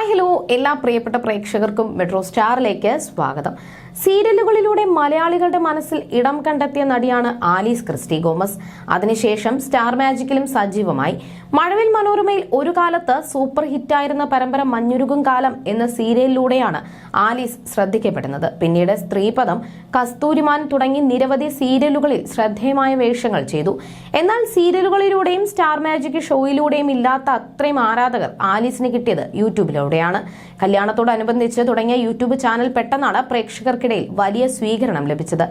Hi hello എല്ലാ പ്രിയപ്പെട്ട പ്രേക്ഷകർക്കും മെട്രോ സ്റ്റാറിലേക്ക് സ്വാഗതം. സീരിയലുകളിലൂടെ മലയാളികളുടെ മനസ്സിൽ ഇടം കണ്ടെത്തിയ നടിയാണ് ആലീസ് ക്രിസ്റ്റി ഗോമസ്. അതിനുശേഷം സ്റ്റാർ മാജിക്കിലും സജീവമായി. മഴവിൽ മനോരമയിൽ ഒരു കാലത്ത് സൂപ്പർ ഹിറ്റായിരുന്ന പരമ്പര മഞ്ഞുരുകും കാലം എന്ന സീരിയലിലൂടെയാണ് ആലീസ് ശ്രദ്ധിക്കപ്പെടുന്നത്. പിന്നീട് സ്ത്രീപദം കസ്തൂരിമാൻ തുടങ്ങി നിരവധി സീരിയലുകളിൽ ശ്രദ്ധേയമായ വേഷങ്ങൾ ചെയ്തു. എന്നാൽ സീരിയലുകളിലൂടെയും സ്റ്റാർ മാജിക് ഷോയിലൂടെയും ഇല്ലാത്ത അത്രയും ആരാധകർ ആലീസിന് കിട്ടിയത് യൂട്യൂബിലൂടെയാണ് കല്യാണത്തോടനുബന്ധിച്ച് തുടങ്ങിയ യൂട്യൂബ് ചാനൽ പെട്ടെന്നാണ് പ്രേക്ഷകർക്കിടയിൽ വലിയ സ്വീകരണം ലഭിച്ചത്.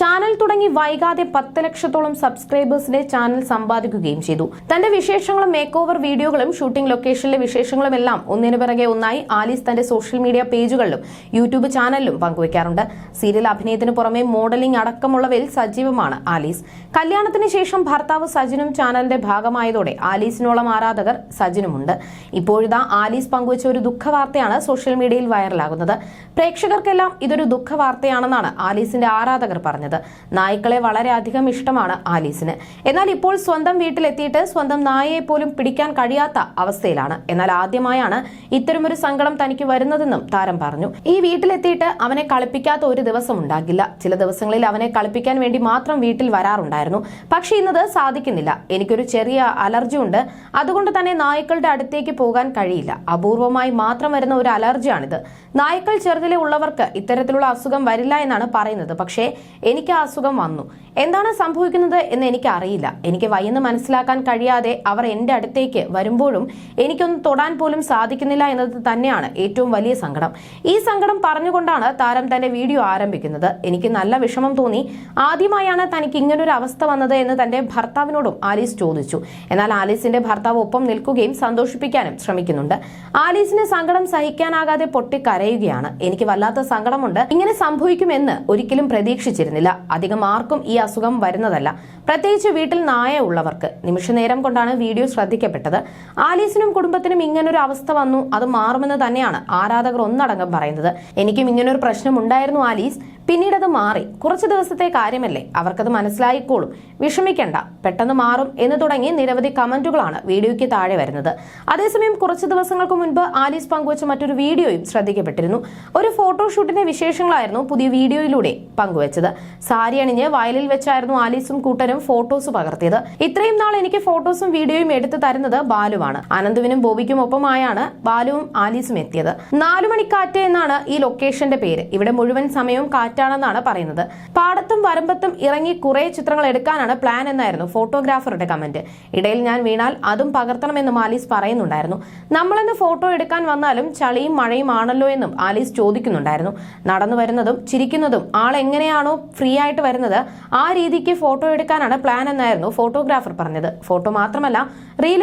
ചാനൽ തുടങ്ങി വൈകാതെ പത്ത് ലക്ഷത്തോളം സബ്സ്ക്രൈബേഴ്സിന്റെ ചാനൽ സമ്പാദിക്കുകയും ചെയ്തു. തന്റെ വിശേഷങ്ങളും മേക്ക് ഓവർ വീഡിയോകളും ഷൂട്ടിംഗ് ലൊക്കേഷനിലെ വിശേഷങ്ങളും എല്ലാം ഒന്നിനു പിറകെ ഒന്നായി ആലീസ് തന്റെ സോഷ്യൽ മീഡിയ പേജുകളിലും യൂട്യൂബ് ചാനലിലും പങ്കുവയ്ക്കാറുണ്ട് സീരിയൽ അഭിനയത്തിന് പുറമെ മോഡലിംഗ് അടക്കമുള്ളവയിൽ സജീവമാണ് ആലീസ്. കല്യാണത്തിന് ശേഷം ഭർത്താവ് സജിനും ചാനലിന്റെ ഭാഗമായതോടെ ആലീസിനോളം ആരാധകർ സജിനുമുണ്ട്. ഇപ്പോഴിതാ ആലീസ് പങ്കുവച്ച ഒരു ദുഃഖവാർത്തയാണ് സോഷ്യൽ മീഡിയയിൽ വൈറലാകുന്നത്. പ്രേക്ഷകർക്കെല്ലാം ഇതൊരു ദുഃഖവാർത്തയാണെന്നാണ് ആലീസിന്റെ ആരാധകർ പറഞ്ഞത്. നായ്ക്കളെ വളരെയധികം ഇഷ്ടമാണ് ആലീസിന്. എന്നാൽ ഇപ്പോൾ സ്വന്തം വീട്ടിലെത്തിയിട്ട് സ്വന്തം നായയെ പോലും പിടിക്കാൻ കഴിയാത്ത അവസ്ഥയിലാണ്. എന്നാൽ ആദ്യമായാണ് ഇത്തരമൊരു സങ്കടം തനിക്ക് വരുന്നതെന്നും താരം പറഞ്ഞു. ഈ വീട്ടിലെത്തിയിട്ട് അവനെ കളിപ്പിക്കാത്ത ഒരു ദിവസം ഉണ്ടാകില്ല. ചില ദിവസങ്ങളിൽ അവനെ കളിപ്പിക്കാൻ വേണ്ടി മാത്രം വീട്ടിൽ വരാറുണ്ടായിരുന്നു. പക്ഷേ ഇന്നത് സാധിക്കുന്നില്ല. എനിക്കൊരു ചെറിയ അലർജി ഉണ്ട്. അതുകൊണ്ട് തന്നെ നായ്ക്കളുടെ അടുത്തേക്ക് പോകാൻ കഴിയില്ല. അപൂർവമായി മാത്രം വരുന്ന ഒരു അലർജിയാണിത്. നായ്ക്കൾ ചെറുതിലെ ഉള്ളവർക്ക് ഇത്തരത്തിലുള്ള അസുഖം വരില്ല എന്നാണ് പറയുന്നത്. പക്ഷേ എനിക്ക് ആ അസുഖം വന്നു. എന്താണ് സംഭവിക്കുന്നത് എന്ന് എനിക്ക് അറിയില്ല എനിക്ക് വയ്യെന്ന് മനസ്സിലാക്കാൻ കഴിയാതെ അവർ എന്റെ അടുത്തേക്ക് വരുമ്പോഴും എനിക്കൊന്നും തൊടാൻ പോലും സാധിക്കുന്നില്ല എന്നത് തന്നെയാണ് ഏറ്റവും വലിയ സങ്കടം. ഈ സങ്കടം പറഞ്ഞുകൊണ്ടാണ് താരം തന്റെ വീഡിയോ ആരംഭിക്കുന്നത്. എനിക്ക് നല്ല വിഷമം തോന്നി. ആദ്യമായാണ് തനിക്ക് ഇങ്ങനൊരു അവസ്ഥ വന്നത് എന്ന് തന്റെ ഭർത്താവിനോടും ആലീസ് ചോദിച്ചു. എന്നാൽ ആലീസിന്റെ ഭർത്താവ് ഒപ്പം നിൽക്കുകയും സന്തോഷിപ്പിക്കാനും ശ്രമിക്കുന്നുണ്ട്. ആലീസിന് സങ്കടം സഹിക്കാനാകാതെ പൊട്ടിക്കരയുകയാണ്. എനിക്ക് വല്ലാത്ത സങ്കടമുണ്ട്. ഇങ്ങനെ സംഭവിക്കുമെന്ന് ഒരിക്കലും പ്രതീക്ഷിച്ചിരുന്നില്ല. അധികം ആർക്കും ഈ അസുഖം വരുന്നതല്ല. പ്രത്യേകിച്ച് വീട്ടിൽ നായ ഉള്ളവർക്ക്. നിമിഷനേരം കൊണ്ടാണ് വീഡിയോ ശ്രദ്ധിക്കപ്പെട്ടത്. ആലീസിനും കുടുംബത്തിനും ഇങ്ങനൊരു അവസ്ഥ വന്നു. അത് മാറുമെന്ന് തന്നെയാണ് ആരാധകർ ഒന്നടങ്കം പറയുന്നത്. എനിക്കും ഇങ്ങനൊരു പ്രശ്നം ഉണ്ടായിരുന്നു ആലീസ്. പിന്നീട് അത് മാറി. കുറച്ച് ദിവസത്തെ കാര്യമല്ലേ? അവർക്കത് മനസ്സിലായിക്കോളും. വിഷമിക്കണ്ട. പെട്ടെന്ന് മാറും എന്ന് തുടങ്ങി നിരവധി കമന്റുകളാണ് വീഡിയോയ്ക്ക് താഴെ വരുന്നത്. അതേസമയം കുറച്ച് ദിവസങ്ങൾക്ക് മുൻപ് ആലീസ് പങ്കുവച്ച മറ്റൊരു വീഡിയോയും ശ്രദ്ധിക്കപ്പെട്ടിരുന്നു. ഒരു ഫോട്ടോഷൂട്ടിന്റെ വിശേഷങ്ങളായിരുന്നു പുതിയ വീഡിയോയിലൂടെ പങ്കുവച്ചത്. സാരി അണിഞ്ഞ് വയലിൽ വെച്ചായിരുന്നു ആലീസും കൂട്ടരും ഫോട്ടോസ് പകർത്തിയത്. ഇത്രയും നാൾ എനിക്ക് ഫോട്ടോസും വീഡിയോയും എടുത്തു തരുന്നത് ബാലുവാണ്. അനന്തുവിനും ബോബിക്കും ഒപ്പമായാണ് ബാലുവും ആലീസും എത്തിയത്. നാലുമണിക്കാറ്റ് എന്നാണ് ഈ ലൊക്കേഷന്റെ പേര്. ഇവിടെ മുഴുവൻ സമയവും കാറ്റാണെന്നാണ് പറയുന്നത്. പാടത്തും വരമ്പത്തും ഇറങ്ങി കുറെ ചിത്രങ്ങൾ എടുക്കാനാണ് പ്ലാൻ എന്നായിരുന്നു ഫോട്ടോഗ്രാഫറുടെ കമന്റ് ഇടയിൽ ഞാൻ വീണാൽ അതും പകർത്തണമെന്ന് ആലീസ് പറയുന്നുണ്ടായിരുന്നു. നമ്മളെന്ന് ഫോട്ടോ എടുക്കാൻ വന്നാലും ചളിയും മഴയും ആണല്ലോ എന്നും ആലീസ് ചോദിക്കുന്നുണ്ടായിരുന്നു. നടന്നു വരുന്നതും ചിരിക്കുന്നതും ആൾ എങ്ങനെയാണോ ഫ്രീ ആയിട്ട് വരുന്നത് ആ രീതിക്ക് ഫോട്ടോ എടുക്കാനാണ് പ്ലാൻ എന്നായിരുന്നു ഫോട്ടോഗ്രാഫർ പറഞ്ഞത്. ഫോട്ടോ മാത്രമല്ല റീൽ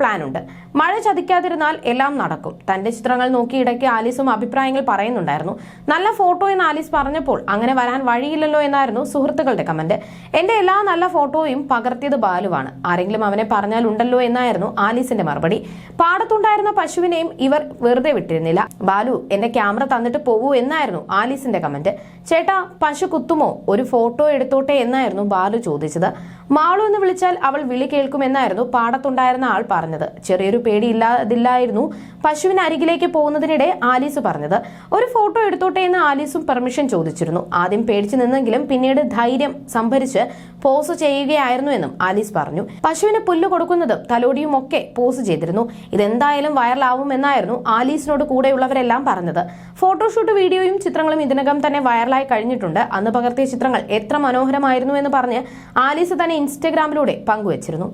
പ്ലാനുണ്ട്. മഴ ചതിക്കാതിരുന്നാൽ എല്ലാം നടക്കും. തന്റെ ചിത്രങ്ങൾ നോക്കി ഇടയ്ക്ക് ആലീസും അഭിപ്രായങ്ങൾ പറയുന്നുണ്ടായിരുന്നു. നല്ല ഫോട്ടോ എന്ന് ആലീസ് പറഞ്ഞപ്പോൾ അങ്ങനെ വരാൻ വഴിയില്ലല്ലോ എന്നായിരുന്നു സുഹൃത്തുക്കളുടെ കമന്റ്. എന്റെ എല്ലാ നല്ല ഫോട്ടോയും പകർത്തിയത് ബാലുവാണ്. ആരെങ്കിലും അവനെ പറഞ്ഞാൽ ഉണ്ടല്ലോ എന്നായിരുന്നു ആലീസിന്റെ മറുപടി. പാടത്തുണ്ടായിരുന്ന പശുവിനെയും ഇവർ വെറുതെ വിട്ടിരുന്നില്ല. ബാലു എന്റെ ക്യാമറ തന്നിട്ട് പോകൂ എന്നായിരുന്നു ആലീസിന്റെ കമന്റ്. ചേട്ടാ പശു കുത്തുമോ? ഒരു ഫോട്ടോ എടുത്തോട്ടെ എന്നായിരുന്നു ബാലു ചോദിച്ചത്. മാളു എന്ന് വിളിച്ചാൽ അവൾ വിളി കേൾക്കുമെന്നായിരുന്നു പാടത്തുണ്ടായിരുന്ന ആൾ പറഞ്ഞത്. ചെറിയൊരു പേടി പേടിയില്ലാതില്ലായിരുന്നു പശുവിന് അരികിലേക്ക് പോകുന്നതിനിടെ ആലീസ് പറഞ്ഞത്. ഒരു ഫോട്ടോ എടുത്തോട്ടെ എന്ന് ആലീസും പെർമിഷൻ ചോദിച്ചിരുന്നു. ആദ്യം പേടിച്ചു നിന്നെങ്കിലും പിന്നീട് ധൈര്യം സംഭരിച്ച് പോസ് ചെയ്യുകയായിരുന്നു എന്നും ആലീസ് പറഞ്ഞു. പശുവിന് പുല്ല് കൊടുക്കുന്നതും തലോടിയും ഒക്കെ പോസ് ചെയ്തിരുന്നു. ഇതെന്തായാലും വൈറലാവുമെന്നായിരുന്നു ആലീസിനോട് കൂടെയുള്ളവരെല്ലാം പറഞ്ഞത്. ഫോട്ടോഷൂട്ട് വീഡിയോയും ചിത്രങ്ങളും ഇതിനകം തന്നെ വൈറലായി കഴിഞ്ഞിട്ടുണ്ട്. അന്ന് പകർത്തിയ ചിത്രങ്ങൾ എത്ര മനോഹരമായിരുന്നു എന്ന് പറഞ്ഞ് ആലീസ് തന്നെ ഇൻസ്റ്റഗ്രാമിലൂടെ പങ്കുവച്ചിരുന്നു